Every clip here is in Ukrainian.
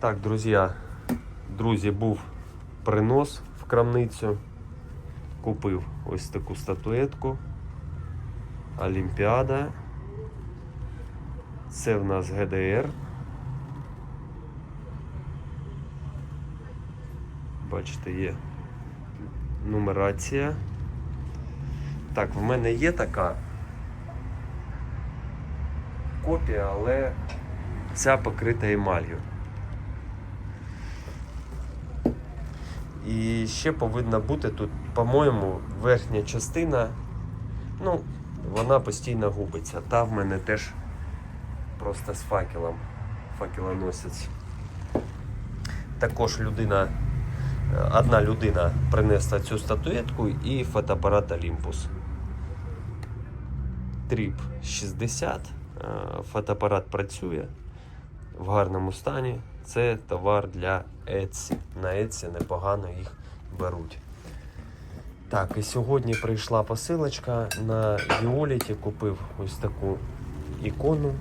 Так, друзі, друзі, був принос в крамницю. Купив ось таку статуетку. Олімпіада. Це в нас ГДР. Бачите, є нумерація. Так, в мене є така копія, але ця покрита емалью. І ще повинна бути тут, по-моєму, верхня частина, ну, вона постійно губиться. Та в мене теж просто з факелом. Факелоносець. Також людина, е, одна людина принесла цю статуетку і фотоапарат Olympus. Тріп 60. е, Фотоапарат працює в гарному стані. Це товар для Etsy. На Etsy непогано їх беруть. Так, і сьогодні прийшла посилочка на Віоліті. Купив ось таку ікону.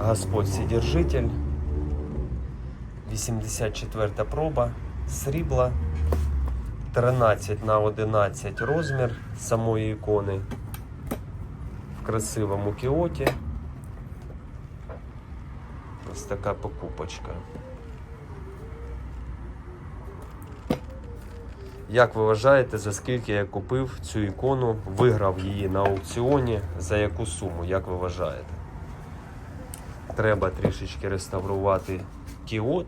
Господь Содержитель. 84 проба, срібла. 13 на 11 розмір самої ікони. В красивому кіоті. Ось така покупочка. Як ви вважаєте, за скільки я купив цю ікону, виграв її на аукціоні, за яку суму, як ви вважаєте? Треба трішечки реставрувати кіот.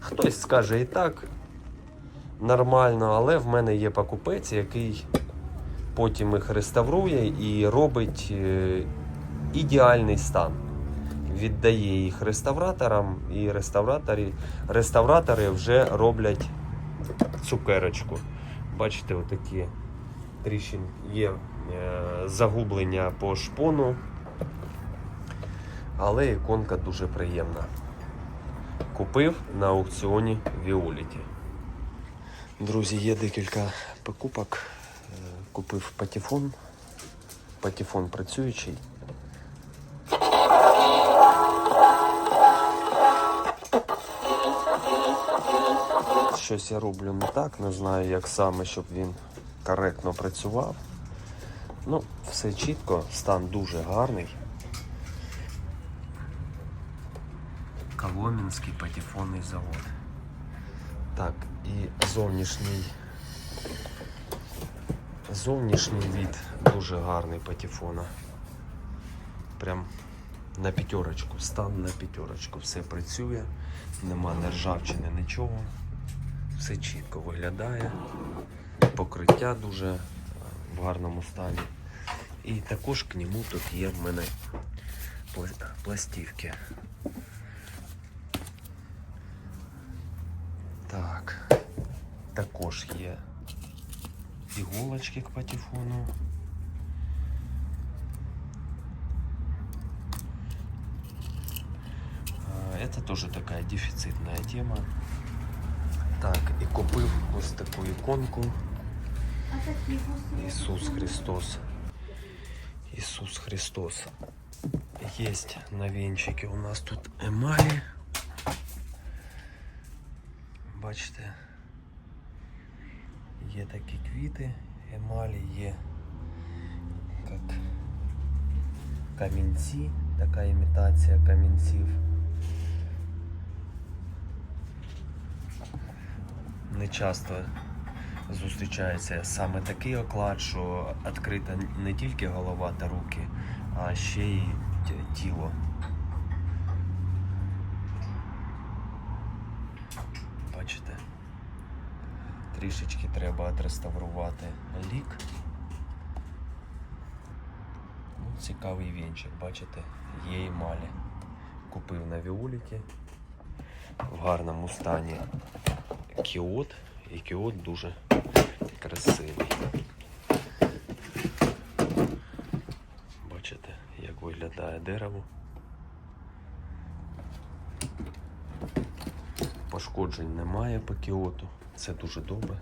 Хтось скаже і так нормально, але в мене є покупець, який потім їх реставрує і робить е, ідеальний стан. Віддає їх реставраторам, і реставратори, реставратори вже роблять цукерочку. Бачите, отакі тріщин є е, загублення по шпону, але іконка дуже приємна. Купив на аукціоні Віоліті. Друзі, є декілька покупок. Е, Купив патефон. Патефон працюючий. Щось я роблю не так, не знаю, як саме, щоб він коректно працював. Ну, все чітко, стан дуже гарний. Коломенський патефонний завод. Так, і зовнішній. Зовнішній від дуже гарний патефона. Прям на п'ятерочку, стан на п'ятерочку. Все працює, нема ні ржавчини, нічого. Все чітко виглядає. Покриття дуже е, в гарному стані. І також к нему тут є в мене пла- пластівки. Так, також є іголочки к патефону. Это тоже такая дефицитная тема. Так, і купив ось таку іконку. Ісус Христос. Ісус Христос. Есть на венчике у нас тут емалі. Бачите, є такі квіти, емалі є як камінці, така імітація камінців. Не часто зустрічається саме такий оклад, що відкрита не тільки голова та руки, а ще й тіло. Бачите? Трішечки треба відреставрувати лік. Ну, цікавий вінчик, бачите, є емалі. Купив на Віоліті в гарному стані кіот, і кіот дуже красивий. Бачите, як виглядає дерево. Пошкоджень немає по кіоту. Це дуже добре.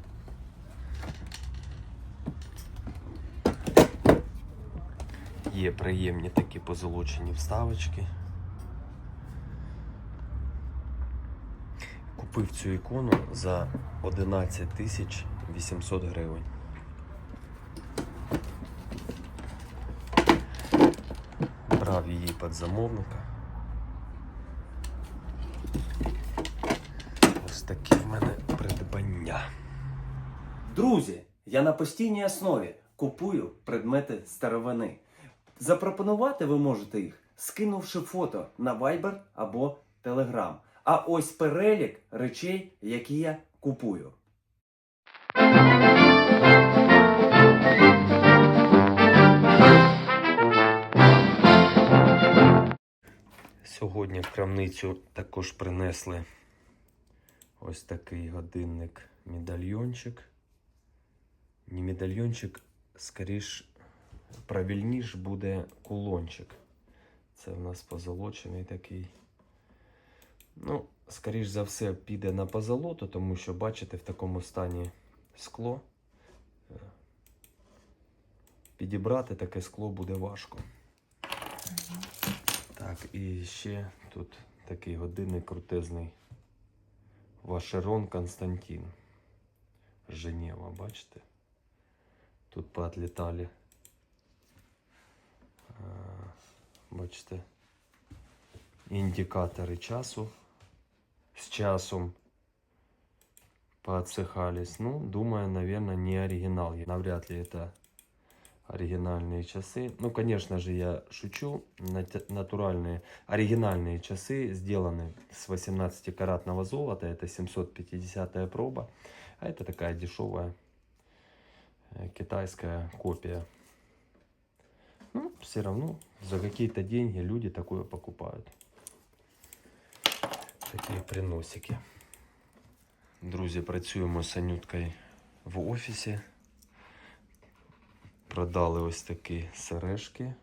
Є приємні такі позолочені вставочки. Купив цю ікону за 11 тисяч 800 гривень. Брав її під замовника. Ось такі в мене придбання. Друзі, я на постійній основі купую предмети старовини. Запропонувати ви можете їх, скинувши фото на Viber або Telegram. А ось перелік речей, які я купую. Сьогодні в крамницю також принесли ось такий годинник медальйончик. Не медальйончик, скоріш правильніш буде кулончик. Це в нас позолочений такий. Ну, скоріш за все, піде на позолоту, тому що, бачите, в такому стані скло. Е, Підібрати таке скло буде важко. Так, і ще тут такий годинник крутезний. Вашерон Константин. Женева, бачите? Тут поотлітали. Бачите. Індикатори часу. З часом поотсыхались. Ну, думаю, наверное, не оригинал. Навряд ли это оригинальные часы. Ну, конечно же, я шучу. Нат- Натуральные, оригинальные часы сделаны с 18-каратного золота. Это 750 проба. А это такая дешевая э, китайская копия. Ну, все равно за какие-то деньги люди такое покупают. Такі приносики. Друзі, працюємо з Анюткою в офісі. Продали ось такі сережки.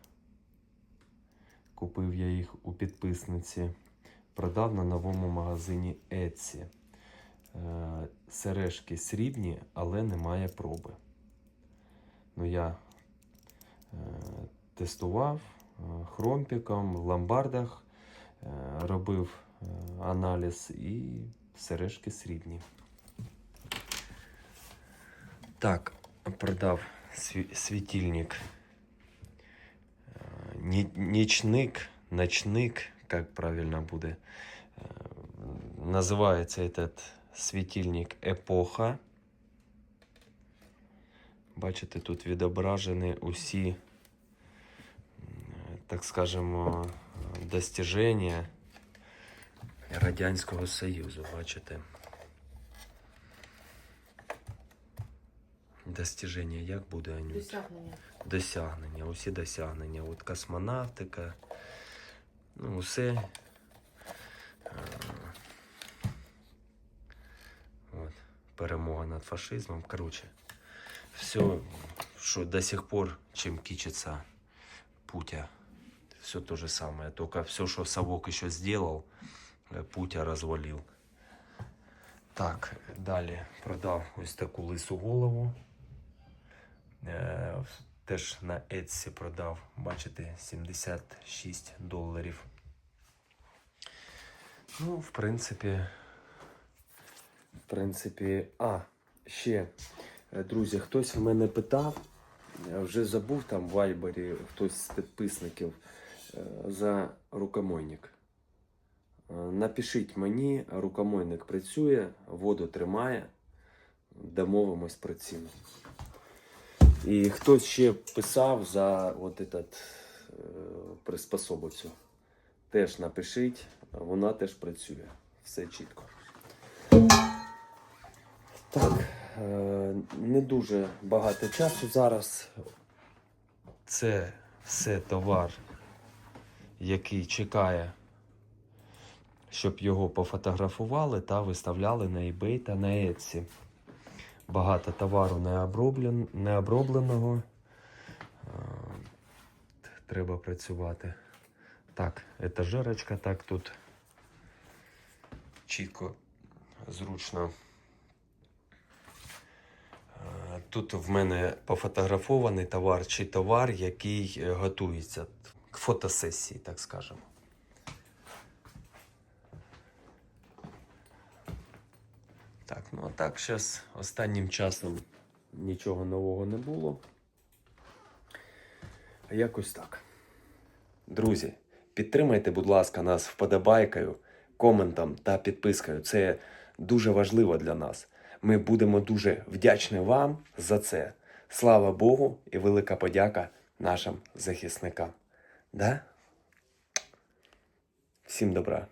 Купив я їх у підписниці. Продав на новому магазині Etsy. Е, Сережки срібні, але немає проби. Ну, я е, тестував е, хромпіком в ломбардах, робив аналіз і сережки срібні. Так, продав світильник. Е, Нічник, ночник, як правильно буде. Е, Називається этот світильник Епоха. Бачите, тут відображені усі, так скажемо, достиження Радянського Союзу, бачите. Достиження як буде Анют? Досягнення. Досягнення, усі досягнення. От космонавтика, ну, усе. Е, От, перемога над фашизмом. Короче, все, що до сих пор, чим кичится Путя, все то же самое. Только все, что Совок еще сделал, э, Путя розвалив. Так, далі продав ось таку лису голову. Е, Теж на Etsy продав, бачите, 76 доларів. Ну, в принципі, в принципі, а, ще, е, друзі, хтось в мене питав, вже забув там в Вайбері хтось з підписників е, за рукомойник. Напишіть мені, рукомойник працює, воду тримає, домовимось про ціну. І хтось ще писав за от этот, е, приспособу цю. Теж напишіть, вона теж працює. Все чітко. Так, е, не дуже багато часу зараз. Це все товар, який чекає, щоб його пофотографували та виставляли на eBay та на Etsy. Багато товару необробленого. Треба працювати. Так, етажерочка, так тут чітко, зручно. Тут в мене пофотографований товар чи товар, який е, готується к фотосесії, так скажемо. Ну а так, зараз останнім часом нічого нового не було. А якось так. Друзі, підтримайте, будь ласка, нас вподобайкою, коментом та підпискою. Це дуже важливо для нас. Ми будемо дуже вдячні вам за це. Слава Богу і велика подяка нашим захисникам. Да? Всім добра.